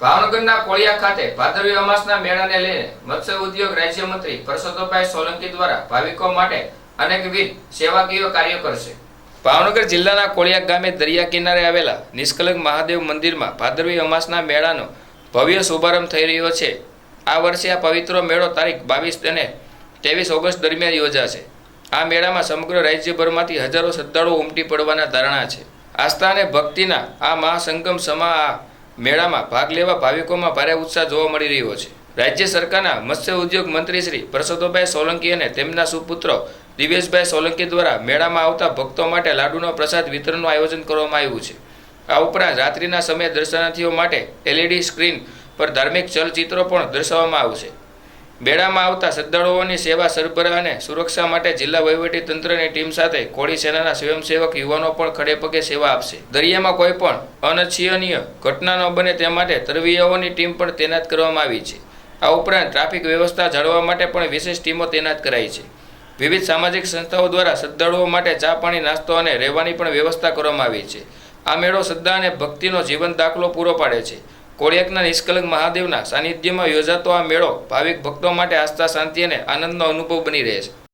ભાવનગરના કોળિયા ખાતે ભાદરવી અમાસના મેળાને લઈને મત્સ્ય ઉદ્યોગ રાજ્યમંત્રી પરસોત્તમભાઈ સોલંકી દ્વારા ભાવિકો માટે અનેકવિધ સેવાકીય કાર્યો કરશે. ભાવનગર જિલ્લાના કોળિયા ગામે દરિયા કિનારે આવેલા નિષ્કલંક મહાદેવ મંદિરમાં ભાદરવી અમાસના મેળાનો ભવ્ય શુભારંભ થઈ રહ્યો છે. આ વર્ષે આ પવિત્ર મેળો તારીખ બાવીસ અને ત્રેવીસ ઓગસ્ટ દરમિયાન યોજાશે. આ મેળામાં સમગ્ર રાજ્યભરમાંથી હજારો શ્રદ્ધાળુઓ ઉમટી પડવાના ધારણા છે. આસ્થા અને ભક્તિના આ મહાસંગમ સમા આ મેળામાં ભાગ લેવા ભાવિકોમાં ભારે ઉત્સાહ જોવા મળી રહ્યો છે. રાજ્ય સરકારના મત્સ્ય ઉદ્યોગ મંત્રી શ્રી પરસોદભાઈ સોલંકી અને તેમના સુપુત્રો દિવેશભાઈ સોલંકી દ્વારા મેળામાં આવતા ભક્તો માટે લાડુનો પ્રસાદ વિતરણનું આયોજન કરવામાં આવ્યું છે. આ ઉપરાંત રાત્રિના સમયે દર્શનાર્થીઓ માટે એલઈડી સ્ક્રીન પર ધાર્મિક ચલચિત્રો પણ દર્શાવવામાં આવશે. મેળામાં આવતા શ્રદ્ધાળુઓની સેવા સરભરા અને સુરક્ષા માટે જિલ્લા તંત્રની ટીમ સાથે કોળી સેનાના સ્વયંસેવક યુવાનો પણ ખડે પગે સેવા આપશે. દરિયામાં કોઈ પણ અનિચ્છનીય ઘટના ન બને તે માટે તરવૈયાઓની ટીમ પણ તૈનાત કરવામાં આવી છે. આ ઉપરાંત ટ્રાફિક વ્યવસ્થા જાળવવા માટે પણ વિશેષ ટીમો તૈનાત કરાઈ છે. વિવિધ સામાજિક સંસ્થાઓ દ્વારા શ્રદ્ધાળુઓ માટે ચા પાણી, નાસ્તો અને રહેવાની પણ વ્યવસ્થા કરવામાં આવી છે. આ મેળો શ્રદ્ધા અને ભક્તિનો જીવન દાખલો પૂરો પાડે છે. કોળિયાકના નિષ્કલંક મહાદેવના સાનિધ્યમાં યોજાતો આ મેળો ભાવિક ભક્તો માટે આસ્થા, શાંતિ અને આનંદનો અનુભવ બની રહે છે.